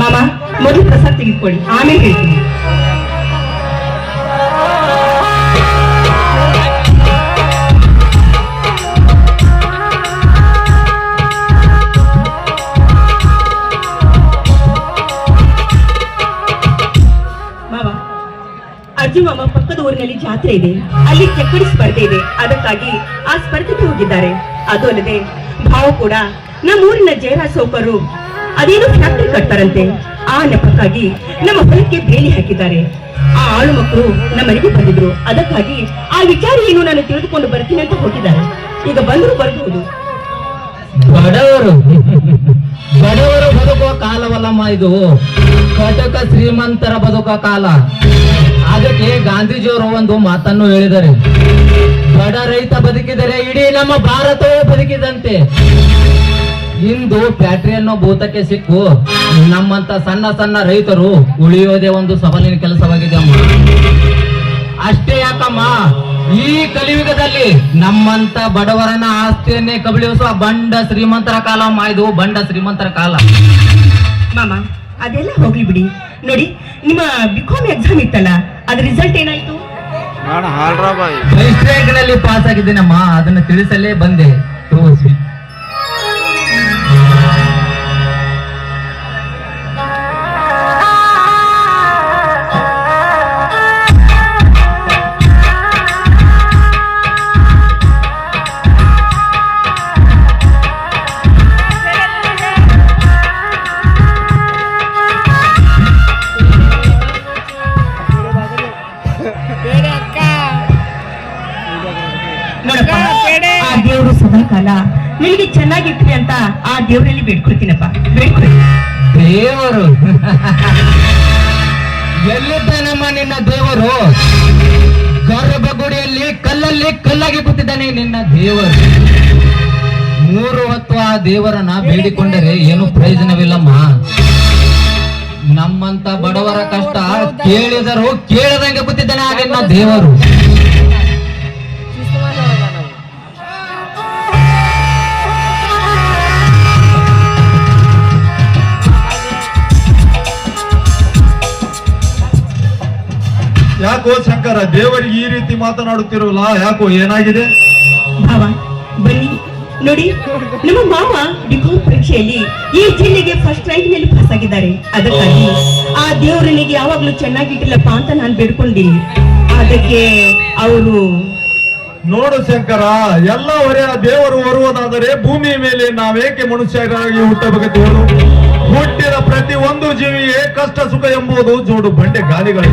ಮಾಮ, ಮೊದಲು ಪ್ರಸಾದ ತೆಗೆದುಕೊಳ್ಳಿ. ಆಮೇಲೆ ಹೇಳ್ತೀನಿ. ಅಜ್ಜಿ ಮಾಮ ಪಕ್ಕದ ಊರಿನಲ್ಲಿ ಜಾತ್ರೆ ಇದೆ. ಅಲ್ಲಿ ಚಕ್ಕಡಿ ಸ್ಪರ್ಧೆ ಇದೆ. ಅದಕ್ಕಾಗಿ ಆ ಸ್ಪರ್ಧೆಗೆ ಹೋಗಿದ್ದಾರೆ. ಅದು ಅಲ್ಲದೆ, ಭಾವ ಕೂಡ ನಮ್ಮೂರಿನ ಜಯರಾಜ್ ಸೌಕರು ಅದೇನೋ ಫ್ಯಾಕ್ಟರಿ ಕಟ್ತಾರಂತೆ. ಆ ನೆಪಕ್ಕಾಗಿ ನಮ್ಮ ಹೊಲಕ್ಕೆ ಬೇಲಿ ಹಾಕಿದ್ದಾರೆ. ಆ ಆಳು ಮಕ್ಕಳು ನಮ್ಮ ಮನೆಗೆ ಬಂದಿದ್ರು. ಅದಕ್ಕಾಗಿ ಆ ವಿಚಾರ ಏನು ನಾನು ತಿಳಿದುಕೊಂಡು ಬರ್ತೀನಿ ಅಂತ ಹೋಗಿದ್ದಾರೆ. ಈಗ ಬಂದ್ರು ಬರಬಹುದು. ಬಡವರು. ಬಡವರು ಬದುಕುವ ಕಾಲವಲ್ಲಮ್ಮ ಇದು. ಕಟಕ ಶ್ರೀಮಂತರ ಬದುಕುವ ಕಾಲ. ಅದಕ್ಕೆ ಗಾಂಧೀಜಿಯವರು ಒಂದು ಮಾತನ್ನು ಹೇಳಿದರೆ ಬಡ ರೈತ ಬದುಕಿದರೆ ಇಡೀ ನಮ್ಮ ಭಾರತವೇ ಬದುಕಿದಂತೆ. ಇಂದು ಫ್ಯಾಕ್ಟರಿ ಅನ್ನೋ ಭೂತಕ್ಕೆ ಸಿಕ್ಕು. ನಮ್ಮಂತ ಸಣ್ಣ ಸಣ್ಣ ರೈತರು ಉಳಿಯೋದೇ ಒಂದು ಸವಾಲಿನ ಕೆಲಸವಾಗಿದೆ ಅಮ್ಮ. ಅಷ್ಟೇ ಯಾಕಮ್ಮ? ಈ ಕಲಿಯುಗದಲ್ಲಿ ನಮ್ಮಂತ ಬಡವರನ್ನ ಆಸ್ತಿಯನ್ನೇ ಕಬಳಿಸುವ ಬಂಡ ಶ್ರೀಮಂತರ ಕಾಲ ಮಾಯ್ದು ಇದು ಬಂಡ ಶ್ರೀಮಂತರ ಕಾಲ. ಮಾಮ ಅದೆಲ್ಲ ಹೋಗ್ಲಿ ಬಿಡಿ. ನೋಡಿ ನಿಮ್ಮ ಬಿಕಾಮ್ ಎಕ್ಸಾಮ್ ಇತ್ತಲ್ಲ ಅದ್ರ ರಿಸಲ್ಟ್ ಏನಾಯ್ತು? ಪಾಸ್ ಆಗಿದ್ದೀನಮ್ಮ ಅದನ್ನ ತಿಳಿಸಲೇ ಬಂದೆ. ತೋರಿಸಿ. ದೇವರಲ್ಲಿ ಬೇಡ್ಕೊಳ್ತೀನಪ್ಪ ಬೇಡ್ಕೊಳ್ತೀನಿ ದೇವರು. ಎಲ್ಲಿದ್ದಾನಮ್ಮ ನಿನ್ನ ದೇವರು? ಗರ್ಭಗುಡಿಯಲ್ಲಿ ಕಲ್ಲಲ್ಲಿ ಕಲ್ಲಾಗಿ ಕೂತಿದ್ದಾನೆ ನಿನ್ನ ದೇವರು. ಮೂರು ಹೊತ್ತು ಆ ದೇವರನ್ನ ಬೇಡಿಕೊಂಡರೆ ಏನು ಪ್ರಯೋಜನವಿಲ್ಲಮ್ಮ? ನಮ್ಮಂತ ಬಡವರ ಕಷ್ಟ ಕೇಳಿದರು ಕೇಳದಂಗೆ ಕೂತಿದ್ದಾನೆ ಆ ನಿನ್ನ ದೇವರು. ಯಾಕೋ ಶಂಕರ ದೇವರಿಗೆ ಈ ರೀತಿ ಮಾತನಾಡುತ್ತಿರುವಲ್ಲ ಯಾಕೋ ಏನಾಗಿದೆ? ಭಾವ ಬನ್ನಿ. ನೋಡಿ ನಮ್ಮ ಮಾವ ಡಿಕಾಮ್ ಪರೀಕ್ಷೆಯಲ್ಲಿ ಈ ಜಿಲ್ಲೆಗೆ ಫಸ್ಟ್ ರ್ಯಾಂಕ್ನಲ್ಲಿ ಪಾಸ್ ಆಗಿದ್ದಾರೆ. ಅದಕ್ಕಾಗಿ ಆ ದೇವರನಿಗೆ ಯಾವಾಗ್ಲೂ ಚೆನ್ನಾಗಿಟ್ಟಿಲ್ಲಪ್ಪ ಅಂತ ನಾನು ಬೇಡ್ಕೊಂಡಿನಿ ಅದಕ್ಕೆ ಅವರು ನೋಡು ಶಂಕರ ಎಲ್ಲ ಹೊರೆಯ ದೇವರು ಬರುವುದಾದರೆ ಭೂಮಿಯ ಮೇಲೆ ನಾವೇಕೆ ಮನುಷ್ಯರಾಗಿ ಹುಟ್ಟಬೇಕು? ಹುಟ್ಟಿದ ಪ್ರತಿ ಒಂದು ಜೀವಿಯೇ ಕಷ್ಟ ಸುಖ ಎಂಬುದು ಜೋಡು ಬಂಡೆ ಗಾಲಿಗಳು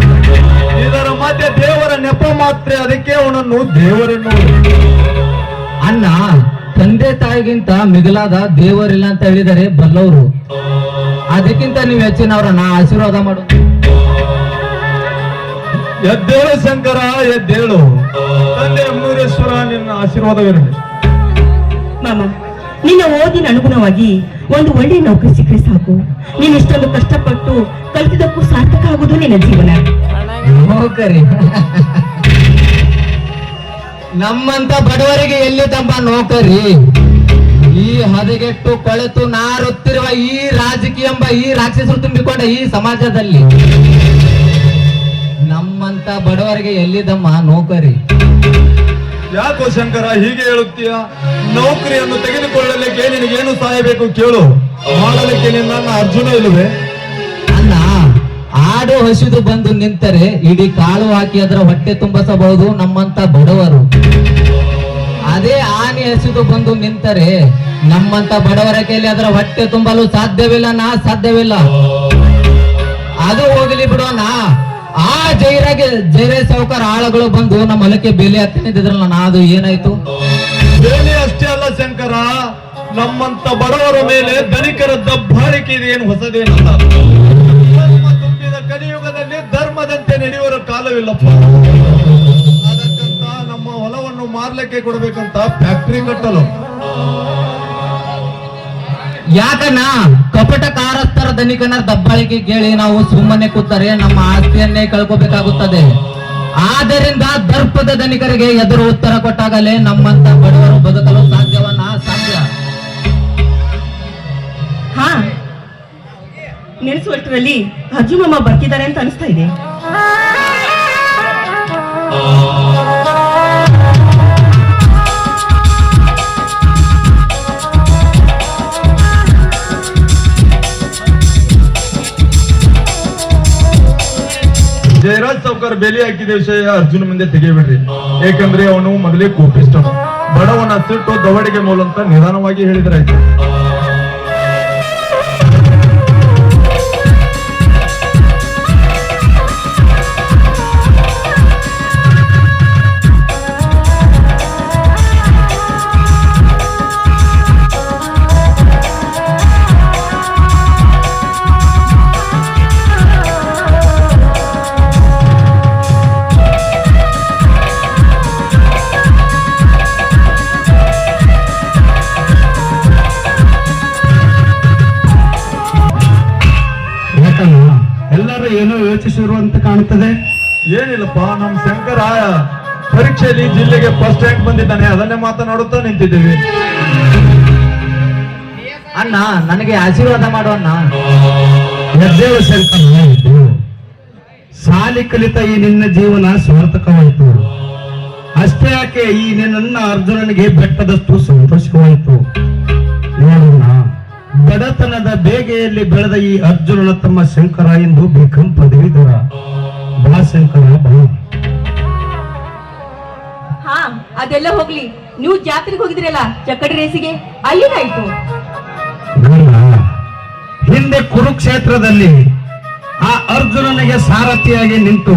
ಇದರ ಮಧ್ಯೆ ದೇವರ ನೆಪ ಮಾತ್ರ ಅದಕ್ಕೆ ಅವನನ್ನು ದೇವರನ್ನು ಅಣ್ಣ ತಂದೆ ತಾಯಿಗಿಂತ ಮಿಗಿಲಾದ ದೇವರಿಲ್ಲ ಅಂತ ಹೇಳಿದರೆ ಬಲ್ಲವರು. ಅದಕ್ಕಿಂತ ನೀವು ಹೆಚ್ಚಿನವರನ್ನ ಆಶೀರ್ವಾದ ಮಾಡು. ಎದ್ದೇಳು ಶಂಕರ ಎದ್ದೇಳು. ತಂದೆ ಮುರೇಶ್ವರ ನಿನ್ನ ಆಶೀರ್ವಾದವಿರಲಿ. ಮಾಮ ನಿನ್ನ ಓದಿನ ಅನುಗುಣವಾಗಿ ಒಂದು ಒಳ್ಳೆ ನೌಕರಿ ಸಿಕ್ಕರೆ ಸಾಕು. ನೀನು ಇಷ್ಟೊಂದು ಕಷ್ಟಪಟ್ಟು ಕಲಿತಿದ್ದಕ್ಕೂ ಸಾರ್ಥಕ ಆಗುವುದು ನಿನ್ನ ಜೀವನ. ನಮ್ಮಂತ ಬಡವರಿಗೆ ಎಲ್ಲಿ ತಮ್ಮ ನೌಕರಿ? ಈ ಹದಗೆಟ್ಟು ಕೊಳೆತು ನಾರುತ್ತಿರುವ ಈ ರಾಜಕೀಯ ಎಂಬ ಈ ರಾಕ್ಷಸರು ತುಂಬಿಕೊಂಡ ಈ ಸಮಾಜದಲ್ಲಿ ನಮ್ಮಂತ ಬಡವರಿಗೆ ಎಲ್ಲಿದಮ್ಮ ನೌಕರಿ? ಯಾಕೋ ಶಂಕರ, ಹೀಗೆ ಹೇಳುತ್ತೀಯ? ನೌಕರಿಯನ್ನು ತೆಗೆದುಕೊಳ್ಳಲಿಕ್ಕೆ ನಿನಗೇನು ಸಹಾಯ ಬೇಕು ಕೇಳು. ಮಾಡಲಿಕ್ಕೆ ನಿನ್ನ ಅರ್ಜುನ ಇಲ್ಲವೇ? ಅಣ್ಣ, ಆಡು ಹಸಿದು ಬಂದು ನಿಂತರೆ ಇಡೀ ಕಾಳು ಹಾಕಿ ಅದರ ಹೊಟ್ಟೆ ತುಂಬಿಸಬಹುದು ನಮ್ಮಂತ ಬಡವರು. ಅದೇ ಆನೆ ಹಸಿದು ಬಂದು ನಿಂತರೆ ನಮ್ಮಂತ ಬಡವರ ಕೈಲಿ ಅದರ ಹೊಟ್ಟೆ ತುಂಬಲು ಸಾಧ್ಯವಿಲ್ಲ, ನಾ ಸಾಧ್ಯವಿಲ್ಲ. ಅದು ಹೋಗಲಿ ಬಿಡೋಣ. ಆ ಜೈರಾಗೆ ಜೈರೇ ಸಾವುಕಾರ ಆಳುಗಳು ಬಂದು ನಮ್ಮ ಹೊಲಕ್ಕೆ ಬೆಲೆ ಹತ್ತಿ ನಿಂತಿದ್ರಲ್ಲ ಅದು ಏನಾಯ್ತು? ಬೇಲಿ ಅಷ್ಟೇ ಅಲ್ಲ ಶಂಕರ, ನಮ್ಮಂತ ಬಡವರ ಮೇಲೆ ಧನಿಕರ ದಬ್ಬಾಳಿಕೆ ಇದೆ, ಏನು ಹೊಸದೇನಲ್ಲ. ತುಂಬಿದ ಕಲಿಯುಗದಲ್ಲಿ ಧರ್ಮದಂತೆ ನಡೆಯುವ ಕಾಲವಿಲ್ಲಪ್ಪ. ಅದಕ್ಕಂತ ನಮ್ಮ ಹೊಲವನ್ನು ಮಾರ್ಲಿಕ್ಕೆ ಕೊಡಬೇಕಂತ ಫ್ಯಾಕ್ಟರಿ ಕಟ್ಟಲು. ಯಾಕನ್ನ ಕಪಟ ಕಾರಸ್ಥರ ಧನಿಕನ ದಬ್ಬಾಳಿಕೆ ಕೇಳಿ ನಾವು ಸುಮ್ಮನೆ ಕೂತರೆ ನಮ್ಮ ಆಸ್ತಿಯನ್ನೇ ಕಳ್ಕೋಬೇಕಾಗುತ್ತದೆ. ಆದ್ದರಿಂದ ದರ್ಪದ ಧನಿಕರಿಗೆ ಎದುರು ಉತ್ತರ ಕೊಟ್ಟಾಗಲೇ ನಮ್ಮಂತ ಬಡವರು ಬದುಕಲು ಸಾಧ್ಯವನ್ನ ಸಾಧ್ಯ. ಹಾ ನೆನೆಸುವಷ್ಟರಲ್ಲಿ ಅಜ್ಜುಮಮ್ಮ ಬರ್ತಿದ್ದಾರೆ ಅಂತ ಅನಿಸ್ತಾ ಇದೆ. ಜಯರಾಜ್ ಸಾವುಕಾರ ಬೇಲಿ ಹಾಕಿದ ವಿಷಯ ಅರ್ಜುನ್ ಮುಂದೆ ತೆಗೆಯಬೇಡ್ರಿ. ಏಕೆಂದ್ರೆ ಅವನು ಮೊದಲೇ ಕೋಪಿಷ್ಟನು ಬಡವನ ಸಿಟ್ಟು ದವಡಿಗೆ ಮೂಲಂತ ನಿಧಾನವಾಗಿ ಹೇಳಿದ್ರಾಯ್ತು. ಕಾಣುತ್ತದೆ. ಏನಿಲ್ಲಪ್ಪ ನಮ್ ಶಂಕರ ಪರೀಕ್ಷೆಯಲ್ಲಿ ಜಿಲ್ಲೆಗೆ ಫಸ್ಟ್ ರ್ಯಾಂಕ್ ಬಂದಿದ್ದಾನೆ. ಅದನ್ನೇ ಮಾತನಾಡುತ್ತಾ ನಿಂತಿದ್ದೀವಿ. ಅಣ್ಣ ನನಗೆ ಆಶೀರ್ವಾದ ಮಾಡು ಅಣ್ಣ. ಹೆದ್ದೇವ. ಸಾಲಿ ಕಲಿತ ಈ ನಿನ್ನ ಜೀವನ ಸಾರ್ಥಕವಾಯಿತು. ಅಷ್ಟೇ ಯಾಕೆ ಈ ನಿನ್ನ ಅರ್ಜುನನಿಗೆ ಬೆಟ್ಟದಷ್ಟು ಸಂತೋಷವಾಯಿತು. ಬಡತನದ ಬೇಗೆಯಲ್ಲಿ ಬೆಳೆದ ಈ ಅರ್ಜುನನ ತಮ್ಮ ಶಂಕರ ಎಂದು ಬೇಕಂ ಪದವೀಧರ ಬಾ ಶಂಕರ ಬಾ ಹಾ ಅದೆಲ್ಲ ಹೋಗ್ಲಿ. ನೀವು ಜಾತ್ರೆಗೆ ಹೋಗಿದ್ರಲ್ಲ ಚಕ್ಕಡಿ ರೇಸಿಗೆ? ಅಲ್ಲಿಗಾಯ್ತು ಹಿಂದೆ ಕುರುಕ್ಷೇತ್ರದಲ್ಲಿ ಆ ಅರ್ಜುನನಿಗೆ ಸಾರಥಿಯಾಗಿ ನಿಂತು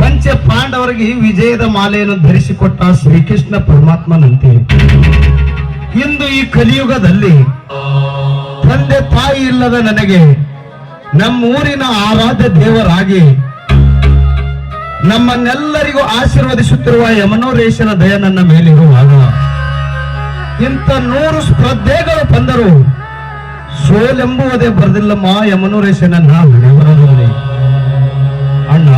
ಪಂಚ ಪಾಂಡವರಿಗೆ ವಿಜಯದ ಮಾಲೆಯನ್ನು ಧರಿಸಿಕೊಟ್ಟ ಶ್ರೀಕೃಷ್ಣ ಪರಮಾತ್ಮನಂತೆ. ಇಂದು ಈ ಕಲಿಯುಗದಲ್ಲಿ ತಂದೆ ತಾಯಿ ಇಲ್ಲದ ನನಗೆ ನಮ್ಮೂರಿನ ಆರಾಧ್ಯ ದೇವರಾಗಿ ನಮ್ಮನ್ನೆಲ್ಲರಿಗೂ ಆಶೀರ್ವದಿಸುತ್ತಿರುವ ಯಮನೋರೇಶನ ದಯ ನನ್ನ ಮೇಲಿರುವಾಗ ಇಂಥ ನೂರು ಸ್ಪರ್ಧೆಗಳು ಬಂದರು ಸೋಲೆಂಬುವುದೇ ಬರೆದಿಲ್ಲಮ್ಮ ಯಮನೂರೇಶನ ಬರದಲ್ಲಿ ಅಣ್ಣ,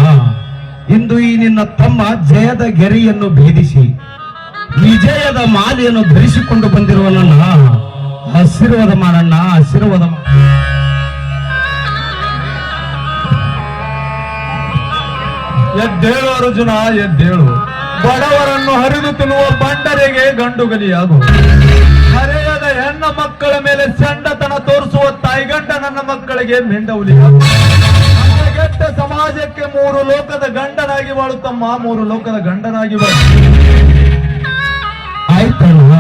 ಇಂದು ಈ ನಿನ್ನ ತಮ್ಮ ಜಯದ ಗೆರೆಯನ್ನು ಭೇದಿಸಿ ವಿಜಯದ ಮಾಲೆಯನ್ನು ಧರಿಸಿಕೊಂಡು ಬಂದಿರುವ ನನ್ನ ಆಶೀರ್ವಾದ ಮಾಡಣ್ಣ ಆಶೀರ್ವಾದ ಎದ್ದೇಳು ಅರ್ಜುನ, ಎದ್ದೇಳು. ಬಡವರನ್ನು ಹರಿದು ತಿನ್ನುವ ಬಂಡರಿಗೆ ಗಂಡುಗಲಿಯಾಗು ಹರೆಯದ ಹೆಣ್ಣ ಮಕ್ಕಳ ಮೇಲೆ ಚಂಡತನ ತೋರಿಸುವ ತಾಯಿಗಂಡ ನನ್ನ ಮಕ್ಕಳಿಗೆ ಮೆಂಡೌಲಿಯಾಗು ಕೆಟ್ಟ ಸಮಾಜಕ್ಕೆ ಮೂರು ಲೋಕದ ಗಂಡನಾಗಿ ಬಾಳುತ್ತಮ್ಮ ಮೂರು ಲೋಕದ ಗಂಡನಾಗಿ ಬಾಳು. ಆಯ್ತಣ್ಣ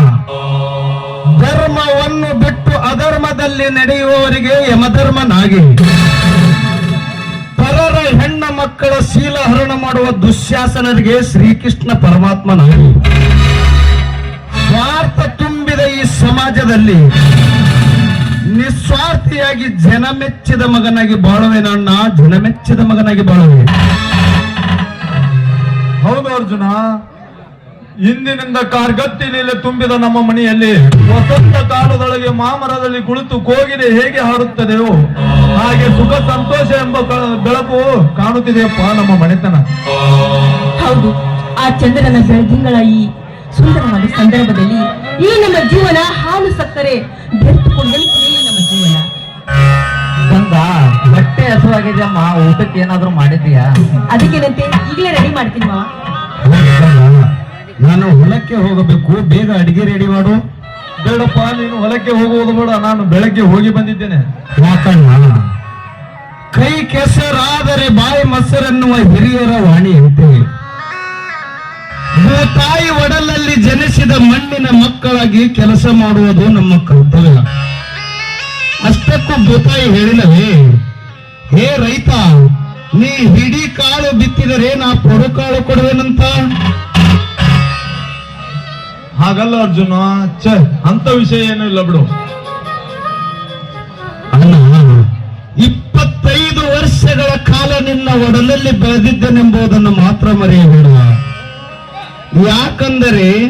ಧರ್ಮವನ್ನು ಬಿಟ್ಟು ಅಧರ್ಮದಲ್ಲಿ ನಡೆಯುವವರಿಗೆ ಯಮಧರ್ಮನಾಗಿ. ಪರರ ಹೆಣ್ಣ ಮಕ್ಕಳ ಶೀಲ ಹರಣ ಮಾಡುವ ದುಶ್ಯಾಸನರಿಗೆ ಶ್ರೀಕೃಷ್ಣ ಪರಮಾತ್ಮನಾಗಿ. ಸ್ವಾರ್ಥ ತುಂಬಿದ ಈ ಸಮಾಜದಲ್ಲಿ ನಿಸ್ವಾರ್ಥಿಯಾಗಿ ಜನಮೆಚ್ಚಿದ ಮಗನಾಗಿ ಬಾಳುವೆನಣ್ಣ ಜನ ಮೆಚ್ಚಿದ ಮಗನಾಗಿ ಬಾಳುವೆ. ಹೌದು ಅರ್ಜುನ. ಇಂದಿನಿಂದ ಕಾರ್ಗತ್ತಿಲೆಲ್ಲ ತುಂಬಿದ ನಮ್ಮ ಮನೆಯಲ್ಲಿ ವಸಂತ ಕಾಲದೊಳಗೆ ಮಾಮರದಲ್ಲಿ ಕುಳಿತು ಕೋಗಿಲೆ ಹೇಗೆ ಹಾರುತ್ತದೆಯೋ ಹಾಗೆ ಸುಖ ಸಂತೋಷ ಎಂಬ ಬೆಳಕು ಕಾಣುತ್ತಿದೆಯಪ್ಪ ನಮ್ಮ ಮನೆತನ. ಹೌದು ಆ ಚಂದ್ರನ ಬೆಳದಿಂಗಳ ಈ ಸುಂದರವಾದ ಸಂದರ್ಭದಲ್ಲಿ ಈ ನಮ್ಮ ಜೀವನ ಹಾಲು ಸಕ್ಕರೆ ಬೆರೆತುಕೊಂಡಂತೆ ನಮ್ಮ ಜೀವನ. ಬಟ್ಟೆ ಹಸುವಾಗಿದೆ ಅಮ್ಮ ಊಟಕ್ಕೆ ಏನಾದ್ರೂ ಮಾಡಿದ್ಯಾ ಅದಕ್ಕೇನಂತೆ ಈಗಲೇ ರೆಡಿ ಮಾಡ್ತೀನಿ ಮಾವ? ನಾನು ಹೊಲಕ್ಕೆ ಹೋಗಬೇಕು ಬೇಗ ಅಡಿಗೆ ರೆಡಿ ಮಾಡು. ಬೇಡಪ್ಪ ನೀನು ಹೊಲಕ್ಕೆ ಹೋಗುವುದು ಬೇಡ ನಾನು ಬೆಳಗ್ಗೆ ಹೋಗಿ ಬಂದಿದ್ದೇನೆ. ಯಾಕಣ್ಣ? ಕೈ ಕೆಸರಾದರೆ ಬಾಯಿ ಮೊಸರೆನ್ನುವ ಹಿರಿಯರ ವಾಣಿ ವಾಣಿಯಂತೆ ತಾಯಿ ಒಡಲಲ್ಲಿ ಜನಿಸಿದ ಮಣ್ಣಿನ ಮಕ್ಕಳಾಗಿ ಕೆಲಸ ಮಾಡುವುದು ನಮ್ಮ ಕರ್ತವ್ಯ. ಅಷ್ಟಕ್ಕೂ ಭೂತಾಯಿ ಹೇಳಿಲ್ಲವೇ? ಹೇ ರೈತ ನೀ ಹಿಡಿ ಕಾಳು ಬಿತ್ತಿದರೆ ನಾ ಪೊಡು ಕಾಳು ಕೊಡುವೆನಂತ? ಹಾಗಲ್ಲ ಅರ್ಜುನ, ಛ, ಅಂತ ವಿಷಯ ಏನೂ ಇಲ್ಲ ಬಿಡು. ಇಪ್ಪತ್ತೈದು ವರ್ಷಗಳ ಕಾಲ ನಿನ್ನ ಒಡಲಲ್ಲಿ ಬೆಳೆದಿದ್ದನೆಂಬುದನ್ನು ಮಾತ್ರ ಮರೆಯಬೇಡ. ಯಾಕಂದರೆ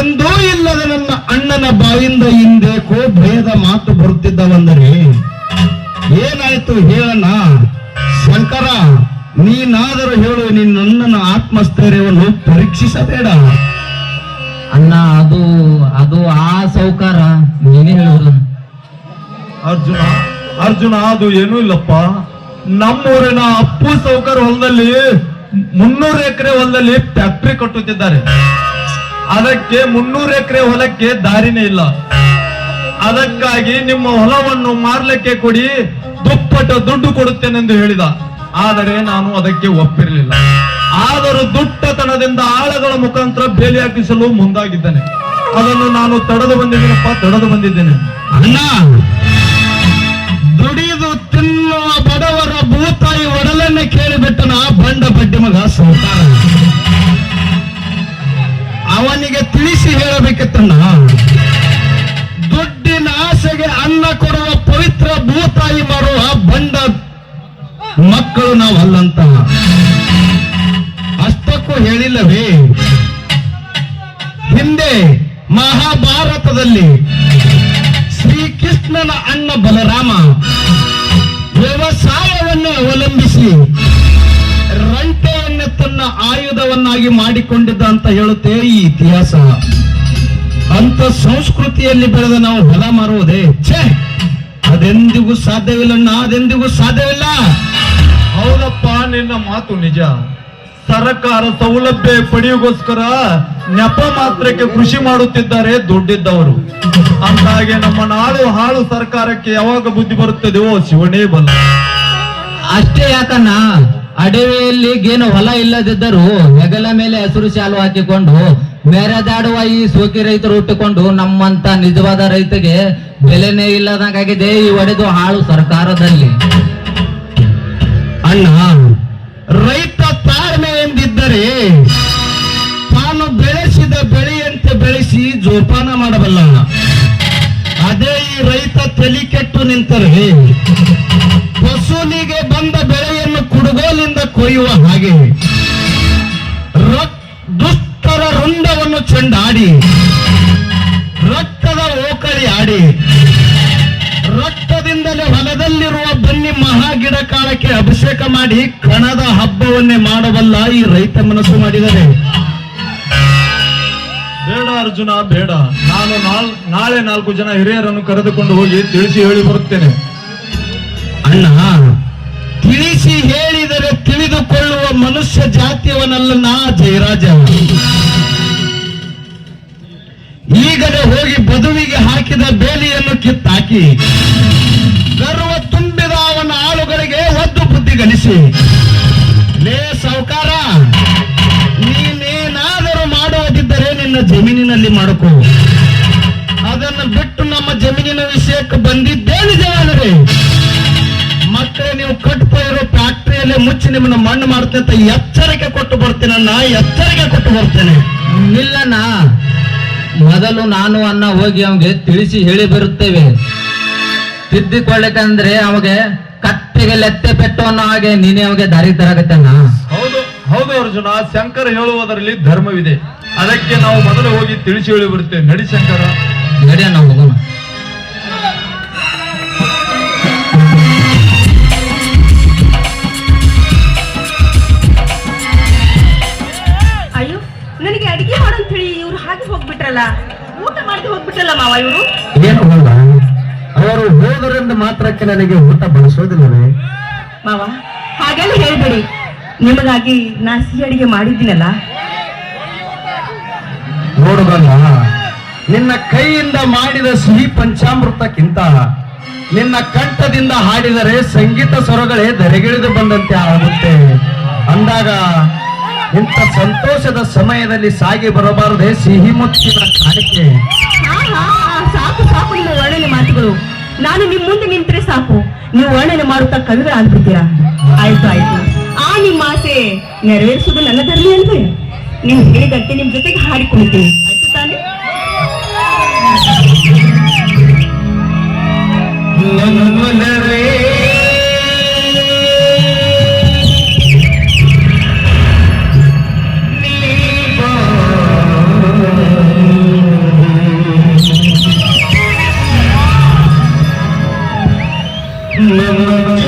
ಎಂದೂ ಇಲ್ಲದ ನನ್ನ ಅಣ್ಣನ ಬಾಯಿಂದ ಹಿಂದೇಕೋ ಭಯದ ಮಾತು ಬರುತ್ತಿದ್ದವಂದರೆ, ಏನಾಯ್ತು ಹೇಳಣ್ಣ? ಶಂಕರ, ನೀನಾದರೂ ಹೇಳು ನಿನ್ನ ಅಣ್ಣನ ಆತ್ಮಸ್ಥೈರ್ಯವನ್ನು ಪರೀಕ್ಷಿಸಬೇಡ. ಅಣ್ಣ, ಅದು ಅದು ಆ ಸೌಕಾರ ನೀನೇ ಹೇಳೋದು ಅರ್ಜುನ ಅರ್ಜುನ, ಅದು ಏನೂ ಇಲ್ಲಪ್ಪ. ನಮ್ಮೂರಿನ ಅಪ್ಪು ಸೌಕರ್ ಹೊಲದಲ್ಲಿ, ಮುನ್ನೂರು ಎಕರೆ ಹೊಲದಲ್ಲಿ ಫ್ಯಾಕ್ಟ್ರಿ ಕಟ್ಟುತ್ತಿದ್ದಾರೆ. ಅದಕ್ಕೆ ಮುನ್ನೂರು ಎಕರೆ ಹೊಲಕ್ಕೆ ದಾರಿನೇ ಇಲ್ಲ. ಅದಕ್ಕಾಗಿ ನಿಮ್ಮ ಹೊಲವನ್ನು ಮಾರ್ಲಿಕ್ಕೆ ಕೊಡಿ, ದುಪ್ಪಟ್ಟ ದುಡ್ಡು ಕೊಡುತ್ತೇನೆಂದು ಹೇಳಿದ. ಆದರೆ ನಾನು ಅದಕ್ಕೆ ಒಪ್ಪಿರಲಿಲ್ಲ. ಆದರೂ ದುಟ್ಟತನದಿಂದ ಆಳಗಳ ಮುಖಾಂತರ ಬೇಲಿ ಹಾಕಿಸಲು ಮುಂದಾಗಿದ್ದೇನೆ. ಅದನ್ನು ನಾನು ತಡೆದು ಬಂದಿದ್ದೇನಪ್ಪ? ತಡೆದು ಬಂದಿದ್ದೇನೆ. ಅಣ್ಣ, ದುಡಿದು ತಿನ್ನುವ ಬಡವರ ಭೂತಾಯಿ ಒಡಲನ್ನೇ ಕೇಳಿಬಿಟ್ಟನ ಬಂಡ ಬಡ್ಡಿ ಮಗ ಸಂತಾನ ಅವನಿಗೆ ತಿಳಿಸಿ ಹೇಳಬೇಕಿತ್ತಣ್ಣ. ದುಡ್ಡಿನ ಆಸೆಗೆ ಅನ್ನ ಕೊಡುವ ಪವಿತ್ರ ಭೂತಾಯಿ ಮಾಡುವ ಬಂಡ ಮಕ್ಕಳು ನಾವಲ್ಲಂತ. ಅಷ್ಟಕ್ಕೂ ಹೇಳಿಲ್ಲವೇ ಹಿಂದೆ ಮಹಾಭಾರತದಲ್ಲಿ ಶ್ರೀಕೃಷ್ಣನ ಅಣ್ಣ ಬಲರಾಮ ವ್ಯವಸಾಯವನ್ನು ಅವಲಂಬಿಸಿ ರಂಟೆಯನ್ನು ತನ್ನ ಆಯುಧವನ್ನಾಗಿ ಮಾಡಿಕೊಂಡಿದ್ದ ಅಂತ ಹೇಳುತ್ತೆ ಈ ಇತಿಹಾಸ. ಅಂತ ಸಂಸ್ಕೃತಿಯಲ್ಲಿ ಬೆಳೆದ ನಾವು ಹೊಲ ಮಾರುವುದೇ, ಛೇ! ಅದೆಂದಿಗೂ ಸಾಧ್ಯವಿಲ್ಲಣ್ಣ ಅದೆಂದಿಗೂ ಸಾಧ್ಯವಿಲ್ಲ! ಹೌದಪ್ಪ, ನಿನ್ನ ಮಾತು ನಿಜ. ಸರ್ಕಾರ ಸೌಲಭ್ಯ ಪಡೆಯುಗೋಸ್ಕರ ನೆಪ ಮಾತ್ರಕ್ಕೆ ಕೃಷಿ ಮಾಡುತ್ತಿದ್ದಾರೆ ದುಡ್ಡಿದ್ದವರು. ಅಂದಾಗೆ ನಮ್ಮ ನಾಡು ಹಾಳು ಸರ್ಕಾರಕ್ಕೆ ಯಾವಾಗ ಬುದ್ಧಿ ಬರುತ್ತದೆಯೋ ಶಿವನೇ ಬಲ್ಲ ಅಷ್ಟೇ ಯಾಕನ್ನ ಅಡವಿಯಲ್ಲಿ ಗೇನು ಹೊಲ ಇಲ್ಲದಿದ್ದರೂ ಹೆಗಲ ಮೇಲೆ ಹಸಿರು ಶಾಲು ಹಾಕಿಕೊಂಡು ಮೆರೆದಾಡುವ ಈ ಸೋಕಿ ರೈತರು ಹುಟ್ಟಿಕೊಂಡು ನಮ್ಮಂತ ನಿಜವಾದ ರೈತಗೆ ಬೆಲೆನೇ ಇಲ್ಲದಂಗಾಗಿದೆ ಈ ಒಡೆದು ಹಾಳು ಸರ್ಕಾರದಲ್ಲಿ. ಅಣ್ಣ ರೈತ ತಾಳ್ಮೆ ಎಂದಿದ್ದರೆ ತಾನು ಬೆಳೆಸಿದ ಬೆಳೆಯಂತೆ ಬೆಳೆಸಿ ಜೋಪಾನ ಮಾಡಬಲ್ಲ. ಅದೇ ಈ ರೈತ ತಲೆ ಕೆಟ್ಟು ನಿಂತರೆ. ಫಸೂಲಿಗೆ ಬಂದ ಬೆಳೆಯನ್ನು ಕುಡುಗೋಲಿಂದ ಕೊಯ್ಯುವ ಹಾಗೆ ದುಷ್ಟರ ರುಂಡವನ್ನು ಚೆಂಡಾಡಿ, ರಕ್ತದ ಓಕಳಿ ಆಡಿ, ರಕ್ತದಿಂದಲೇ ಹೊಲದಲ್ಲಿರುವ ಬನ್ನಿ ಮಹಾಗಿಡ ಕಾಲಕ್ಕೆ ಅಭಿಷೇಕ ಮಾಡಿ ಕಣದ ಹಬ್ಬವನ್ನೇ ಮಾಡಬಲ್ಲ ಈ ರೈತ ಮನಸ್ಸು ಮಾಡಿದರೆ. ಬೇಡ ಅರ್ಜುನ ಬೇಡ. ನಾನು ನಾಳೆ ನಾಲ್ಕು ಜನ ಹಿರಿಯರನ್ನು ಕರೆದುಕೊಂಡು ಹೋಗಿ ತಿಳಿಸಿ ಹೇಳಿ ಬರುತ್ತೇನೆ. ಅಣ್ಣ ತಿಳಿಸಿ ಹೇಳಿದರೆ ತಿಳಿದುಕೊಳ್ಳುವ ಮನುಷ್ಯ ಜಾತಿಯವನಲ್ಲ ನಾ ಜಯರಾಜ. ಈಗಲೇ ಹೋಗಿ ಬದುವಿಗೆ ಹಾಕಿದ ಬೇಲಿಯನ್ನು ಕಿತ್ತಾಕಿ. ಗರ್ವ ಗಳಿಸಿ ಲೇ ಸಾವುಕಾರ, ನೀನೇನಾದರೂ ಮಾಡುವುದಿದ್ದರೆ ನಿನ್ನ ಜಮೀನಿನಲ್ಲಿ ಮಾಡಿಕೊ. ಅದನ್ನು ಬಿಟ್ಟು ನಮ್ಮ ಜಮೀನಿನ ವಿಷಯಕ್ಕೆ ಬಂದಿದ್ದೇ ನಿಜವಾದರೆ ನೀವು ಕಟ್ತಾ ಇರೋ ಫ್ಯಾಕ್ಟರಿಯಲ್ಲಿ ಮುಚ್ಚಿ ನಿಮ್ಮನ್ನ ಮಣ್ಣು ಮಾಡ್ತೇನೆ ಅಂತ ಎಚ್ಚರಿಕೆ ಕೊಟ್ಟು ಬರ್ತೇನೆ ನಾ ಎಚ್ಚರಿಕೆ ಕೊಟ್ಟು ಬರ್ತೇನೆ. ನಿಲ್ಲಣ್ಣ, ಮೊದಲು ನಾನು ಅನ್ನ ಹೋಗಿ ಅವನಿಗೆ ತಿಳಿಸಿ ಹೇಳಿ ಬರುತ್ತೇವೆ. ತಿದ್ದಿಕೊಳ್ಳಿಕಂದ್ರೆ ಅವಾಗ ಕತ್ತಿಗೆ ಲೆತ್ತೆ ಪೆಟ್ಟು ಅನ್ನೋ ಹಾಗೆ ನೀನೇ ಅವಾಗ ದಾರಿ ತರಗತ್ತಣ್ಣ ಹೌದು ಹೌದು ಅರ್ಜುನ ಶಂಕರ ಹೇಳುವುದರಲ್ಲಿ ಧರ್ಮವಿದೆ. ಅದಕ್ಕೆ ನಾವು ಮೊದಲು ಹೋಗಿ ತಿಳಿಸಿ ಹೇಳಿ ಬರುತ್ತೇವೆ. ನಡಿ ಶಂಕರ. ನಡಿಯಣ್ಣ ಹೋಗೋಣ. ಅಯ್ಯೋ ನನಗೆ ಅಡಿಗೆ ಮಾಡಂತ ಹೇಳಿ ಇವ್ರು ಹಾಗೆ ಹೋಗ್ಬಿಟ್ರಲ್ಲ. ಊಟ ಮಾಡಿ ಹೋಗ್ಬಿಟ್ರಲ್ಲ ಮಾವ ಇವರು? ಏನು ಅವರು ಹೋದರಿಂದ ಮಾತ್ರಕ್ಕೆ ನನಗೆ ಊಟ ಬಡಿಸೋದಿಲ್ಲವೇ ಮಾವ ಹಾಗೆಲ್ಲ ಹೇಳ್ಬೇಡಿ. ನಿಮಗಾಗಿ ನಾ ಸಿಹಿ ಅಡಿಗೆ ಮಾಡಿದ್ದೀನಲ್ಲ. ನೋಡುದಲ್ಲ ನಿನ್ನ ಕೈಯಿಂದ ಮಾಡಿದ ಸಿಹಿ ಪಂಚಾಮೃತಕ್ಕಿಂತ ನಿನ್ನ ಕಂಠದಿಂದ ಹಾಡಿದರೆ ಸಂಗೀತ ಸ್ವರಗಳೇ ಧರೆಗಿಳಿದು ಬಂದಂತೆ ಆಗುತ್ತೆ. ಅಂದಾಗ ಇಂಥ ಸಂತೋಷದ ಸಮಯದಲ್ಲಿ ಸಾಗಿ ಬರಬಾರದೆ ಸಿಹಿ ಮುಚ್ಚಿನ ಕಾಣಿಕೆ. ನಿಮ್ ಮುಂದೆ ನಿಂತ್ರೆ ಸಾಕು. ನೀವು ವರ್ಣನೆ ಮಾಡುತ್ತಾ ಕವಿಗಳಾಗ್ಬಿಡ್ತೀರಾ ಆಯ್ತು ಆಯ್ತು. ಆ ನಿಮ್ಮ ಆಸೆ ನೆರವೇರಿಸುವುದು ನನ್ನ ಧರ್ಮ ಅಲ್ವೇ? ನೀವು ಹೇಳಿದಂತೆ ನಿಮ್ ಜೊತೆಗೆ ಹಾಡಿಕೊಳ್ತೀನಿ ಆಯ್ತು ತಾನೇ? ನನ್ನೊಲವೇ Mamãe